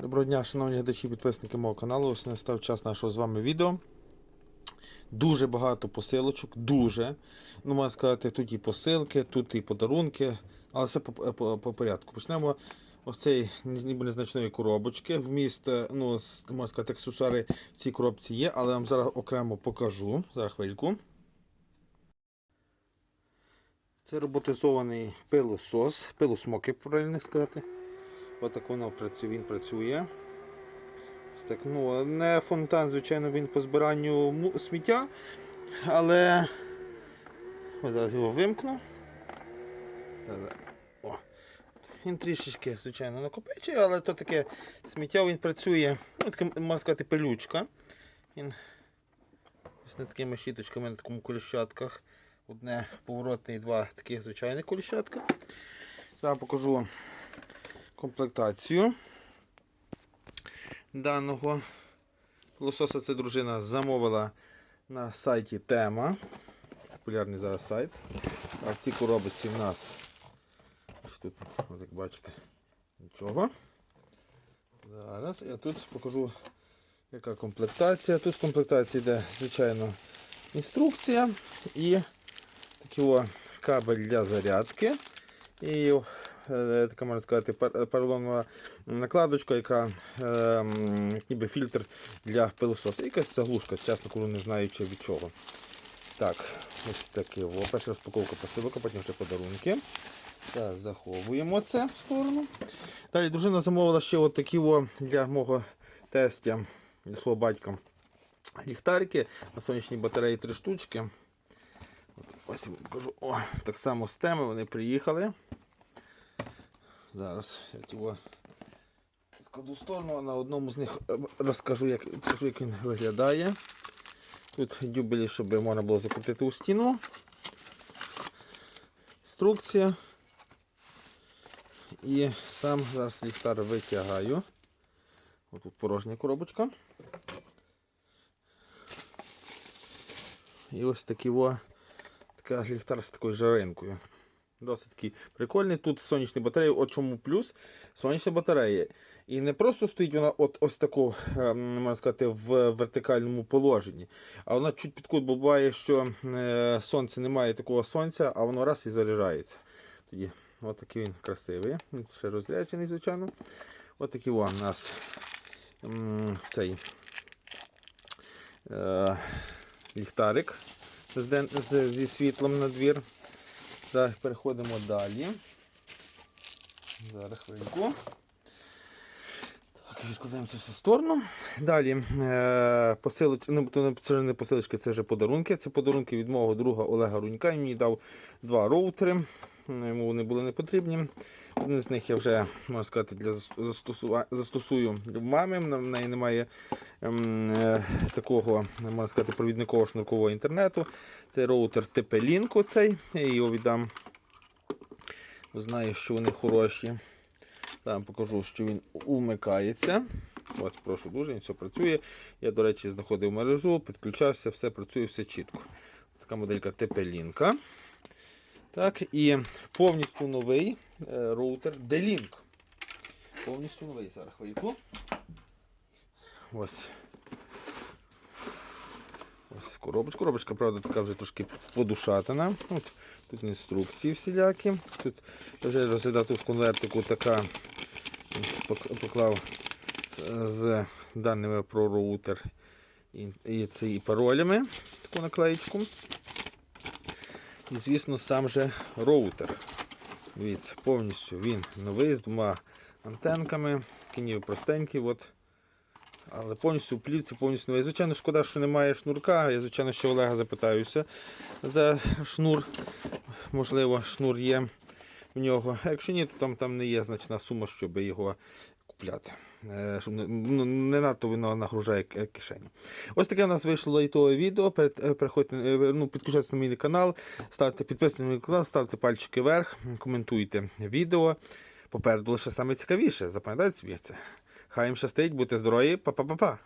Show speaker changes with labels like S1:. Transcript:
S1: Доброго дня, шановні глядачі, підписники мого каналу. Ось настав час нашого з вами відео. Дуже багато посилочок, дуже. Ну, можна сказати, тут і посилки, тут і подарунки, але все по, по, по порядку. Почнемо ось цієї ніби незначної коробочки. Вміст, е, ну, можна сказати, аксесуари в цій коробці є, але я вам зараз окремо покажу. Зараз хвильку. Це роботизований пилосос, пилосмоки, правильно сказати. Отак воно він працює. Так, ну, не фонтан, звичайно, він по збиранню сміття, але зараз його вимкну. О. Він трішечки, звичайно, накопичує, але то таке сміття він працює. Ну, таке, можна сказати, пилючка. Він ось не такими щіточками на такому коліщатках. Одне поворотне і два таких звичайних коліщатка. Зараз покажу комплектацію даного пилососа. Це дружина замовила на сайті Тема. Популярний зараз сайт. А в цій коробці в нас тут, як бачите, нічого. Зараз я тут покажу, яка комплектація. Тут в комплектації йде, звичайно, інструкція і такий о кабель для зарядки. І така можна сказати поролонова накладочка, яка е, ніби фільтр для пилососа. Якась заглушка, чесно кажу, не знаю від чого. Так, ось таке. О, перша розпаковка посилка, потім вже подарунки. Так, заховуємо це в сторону. Далі дружина замовила ще от такі о, для мого тестя, свого батька. Ліхтарики на сонячній батареї три штучки. От, ось покажу. О, так само з теми вони приїхали. Зараз я його складу в сторону, а на одному з них е, розкажу, як, покажу, як він виглядає. Тут дюбелі, щоб можна було закрутити у стіну. Інструкція. І сам зараз ліхтар витягаю. Ось порожня коробочка. І ось такий о, така ліхтар з такою жаринкою. Досить такий прикольний. Тут сонячні батареї. От чому плюс сонячні батареї. І не просто стоїть вона от ось таку, ем, можна сказати, в вертикальному положенні, а вона чуть під буває, що е, сонце немає такого сонця, а воно раз і заряджається. Тоді от такий він красивий. Ще розряджений, звичайно. От такий у нас цей е, ліхтарик зі світлом на двір. Так, переходимо далі. Зараз хвильку. Так, відкладаємо це все в сторону. Далі е, посилоч... ну, не- посилочки, це вже подарунки. Це подарунки від мого друга Олега Рунька. Він мені дав два роутери. Йому вони були не потрібні. Один з них я вже, можна сказати, для зас- застосува- застосую в мамі. В неї немає ем, е, такого, можна сказати, провідникового шнуркового інтернету. Це роутер TP-Link оцей. Я його віддам. Знаю, що вони хороші. Там покажу, що він умикається. Ось, прошу дуже, він все працює. Я, до речі, знаходив мережу, підключався, все працює, все чітко. Така моделька TP-Link. Так, і повністю новий е, роутер D-Link. Повністю новий зараз хвильку. Ось. Ось коробочка. Коробочка, правда, така вже трошки подушатана. От, тут інструкції всілякі. Тут я вже розглядав тут конвертику така поклав е, з даними про роутер і, і, і паролями таку наклеїчку. І, звісно, сам же роутер. Дивіться, повністю він новий з двома антенками. Ніби простенький. От. Але повністю у плівці, повністю новий. Звичайно, шкода, що немає шнурка. Я, звичайно, ще Олега запитаюся за шнур. Можливо, шнур є в нього. А якщо ні, то там, там не є значна сума, щоб його купляти. Е, Щоб не, ну, не надто воно нагружає кишеню. Ось таке у нас вийшло лайтове відео. Е, переходьте, е, ну, підключайтеся на мій канал, ставте підписуйтесь на мій канал, ставте пальчики вверх, коментуйте відео. Попереду лише саме цікавіше. Запам'ятайте собі це. Хай їм щастить, будьте здорові, па-па-па-па.